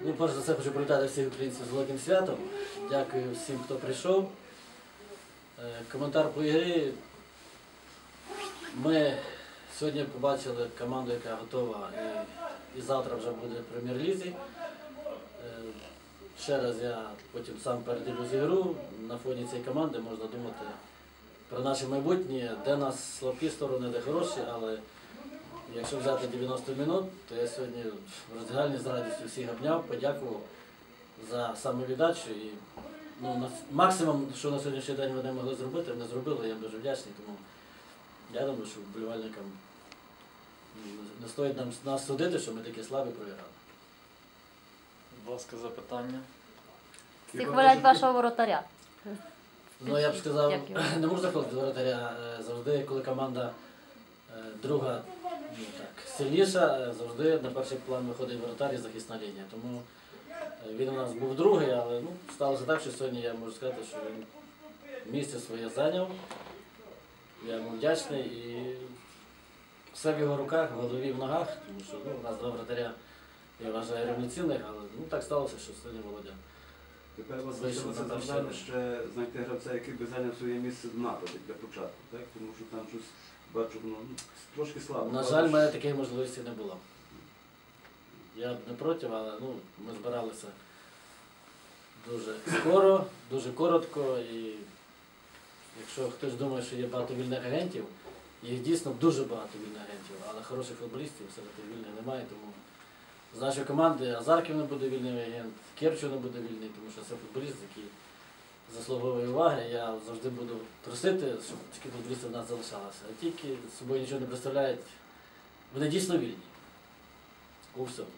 Ну, перш за все хочу привітати всіх українців з великим святом. Дякую всім, хто прийшов. Е, Коментар по ігрі. Ми сьогодні побачили команду, яка готова і, і завтра вже буде прем'єр-лізі. Е, Ще раз я потім сам передивлюсь ігру. На фоні цієї команди можна думати про наше майбутнє, де нас слабкі сторони, де хороші, але якщо взяти 90 минут, то я сьогодні в роздягальні з радістю всіх обняв, подякував за самовіддачу і ну, максимум, що на сьогоднішній день вони могли зробити, вони зробили, я дуже вдячний, тому я думаю, що вболівальникам не стоїть нам нас судити, що ми такі слабі програли. Будь ласка, запитання. Всі хвалять вашого воротаря. Ну я б сказав, не можу заходити воротаря. е, Завжди, коли команда е, друга сильніша, е, завжди на перший план виходить воротар і захисна лінія. Тому е, він у нас був другий, але ну, сталося так, що сьогодні я можу сказати, що він місце своє зайняв. Я йому вдячний і все в його руках, в голові, в ногах, тому що ну, у нас два вратаря, я вважаю, революційних, але ну, так сталося, що сьогодні Володя. Тепер вас Вийшов залишилося завдання ще знайти гравця, який би зайняв своє місце в нападі для початку, так? Тому що там щось бачу, ну, трошки слабо. На жаль, в мене такої можливості не було. Я не проти, але ну, ми збиралися дуже скоро, дуже коротко. І якщо хтось думає, що є багато вільних агентів, їх дійсно дуже багато вільних агентів, але хороших футболістів серед вільних немає. Тому з нашої команди Азарків не буде вільний агент, Керчу не буде вільний, тому що це футболіст, який заслуговує уваги. Я завжди буду просити, щоб такі футболісти в нас залишалися. А тільки з собою нічого не представляють, вони дійсно вільні. У всьому.